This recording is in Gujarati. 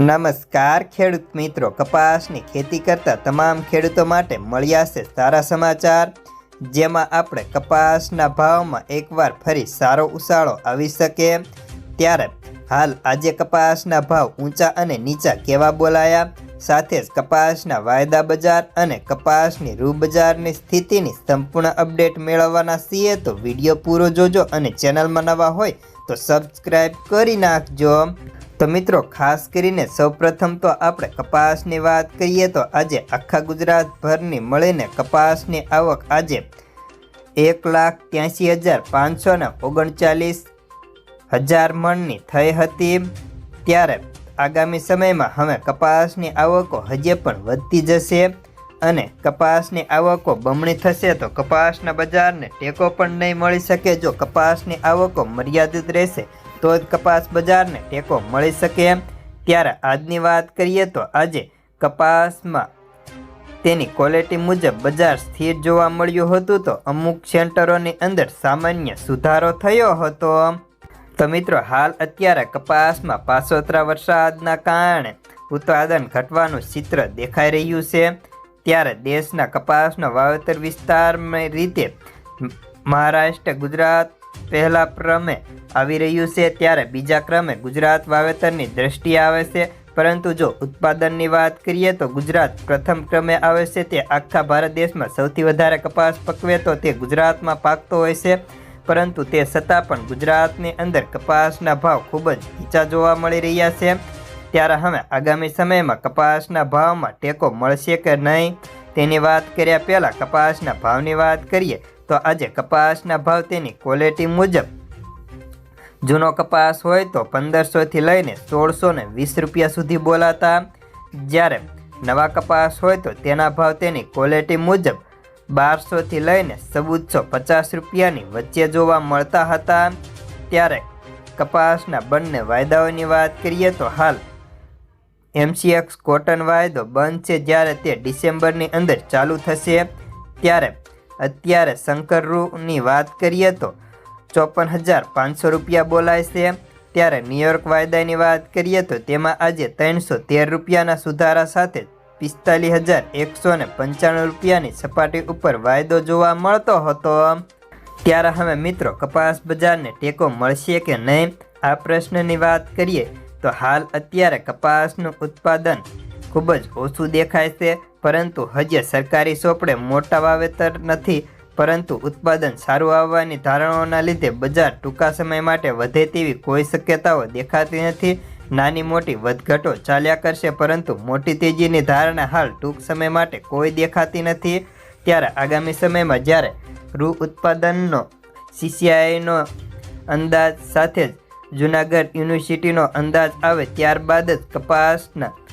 નમસ્કાર, ખેડૂત મિત્રો. કપાસની ખેતી કરતા તમામ ખેડૂતો માટે મળ્યા છે સારા સમાચાર. જેમાં આપણે કપાસના ભાવમાં એકવાર ફરી સારો ઉછાળો આવી શકે. ત્યારે હાલ આજે કપાસના ભાવ ઊંચા અને નીચા કેવા બોલાયા? સાથે જ કપાસના વાયદા બજાર અને કપાસની રૂ બજારની સ્થિતિની સંપૂર્ણ અપડેટ મેળવવાના છીએ તો વીડિયો પૂરો જોજો અને ચેનલમાં નવા હોય તો સબસ્ક્રાઈબ કરી નાખજો. તો મિત્રો, ખાસ કરીને સૌપ્રથમ તો આપણે કપાસની વાત કરીએ તો આજે આખા ગુજરાતભરની મળીને કપાસની આવક આજે એક લાખ ત્યાંસી હજાર પાંચસો ને ઓગણચાલીસ હજાર મણની થઈ હતી. ત્યારે આગામી સમયમાં હવે કપાસની આવકો હજી પણ વધતી જશે અને કપાસની આવકો બમણી થશે તો કપાસના બજારને ટેકો પણ નહીં મળી શકે. જો કપાસની આવકો મર્યાદિત રહેશે તો જ કપાસ બજારને ટેકો મળી શકે ત્યારે આજની વાત કરીએ તો આજે કપાસમાં તેની ક્વોલિટી મુજબ બજાર સ્થિર જોવા મળ્યું હતું તો અમુક સેન્ટરોની અંદર સામાન્ય સુધારો થયો હતો. તો મિત્રો, હાલ અત્યારે કપાસમાં પાસોતરા વરસાદના કારણે ઉત્પાદન ઘટવાનું ચિત્ર દેખાઈ રહ્યું છે. ત્યારે દેશના કપાસનો વાવેતર વિસ્તારમાં રીતે મહારાષ્ટ્ર, ગુજરાત પહેલા ક્રમે આવી રહ્યું છે, ત્યારે બીજા ક્રમે ગુજરાત વાવેતરની દ્રષ્ટિએ આવે છે. પરંતુ જો ઉત્પાદનની વાત કરીએ તો ગુજરાત પ્રથમ ક્રમે આવે છે, તે આખા ભારત દેશમાં સૌથી વધારે કપાસ પકવે તો તે ગુજરાતમાં પાકતો હોય છે. પરંતુ તે છતાં પણ ગુજરાતની અંદર કપાસના ભાવ ખૂબ જ નીચા જોવા મળી રહ્યા છે. ત્યારે હવે આગામી સમયમાં કપાસના ભાવમાં ટેકો મળશે કે નહીં? તેની વાત કર્યા પહેલાં કપાસના ભાવની વાત કરીએ, તો આજે કપાસના ભાવ તેની ક્વોલિટી મુજબ જૂનો કપાસ હોય તો પંદરસોથી લઈને સોળસો ને વીસ રૂપિયા સુધી બોલાતા. જ્યારે નવા કપાસ હોય તો તેના ભાવ તેની ક્વોલિટી મુજબ બારસોથી લઈને ચૌદસો પચાસ રૂપિયાની વચ્ચે જોવા મળતા હતા. ત્યારે કપાસના બંને વાયદાઓની વાત કરીએ તો હાલ એમસીએક્સ કોટન વાયદો બંધ છે જ્યારે તે ડિસેમ્બરની અંદર ચાલુ થશે. ત્યારે અત્યારે શંકરરૂની વાત કરીએ તો ચોપન હજાર પાંચસો રૂપિયા બોલાય છે. ત્યારે ન્યુયોર્ક વાયદાની વાત કરીએ તો તેમાં આજે ત્રણસો તેર રૂપિયાના સુધારા સાથે પિસ્તાલીસ હજાર એકસો ને પંચાણું રૂપિયાની સપાટી ઉપર વાયદો જોવા મળતો હતો. ત્યારે હવે મિત્રો કપાસ બજારને ટેકો મળશે કે નહીં? આ પ્રશ્નની વાત કરીએ તો હાલ અત્યારે કપાસનું ઉત્પાદન ખૂબ જ ઓછું દેખાય છે, પરંતુ હજી સરકારી ચોપડે મોટા વાવેતર નથી, પરંતુ ઉત્પાદન સારું આવવાની ધારણાઓના લીધે બજાર ટૂંકા સમય માટે વધે તેવી કોઈ શક્યતાઓ દેખાતી નથી. નાની મોટી વધઘટો ચાલ્યા કરશે, પરંતુ મોટી તેજીની ધારણા હાલ ટૂંક સમય માટે કોઈ દેખાતી નથી. ત્યારે આગામી સમયમાં જ્યારે રૂ ઉત્પાદનનો સીસીઆઈનો અંદાજ સાથે જ જૂનાગઢ યુનિવર્સિટીનો અંદાજ આવે ત્યારબાદ જ કપાસના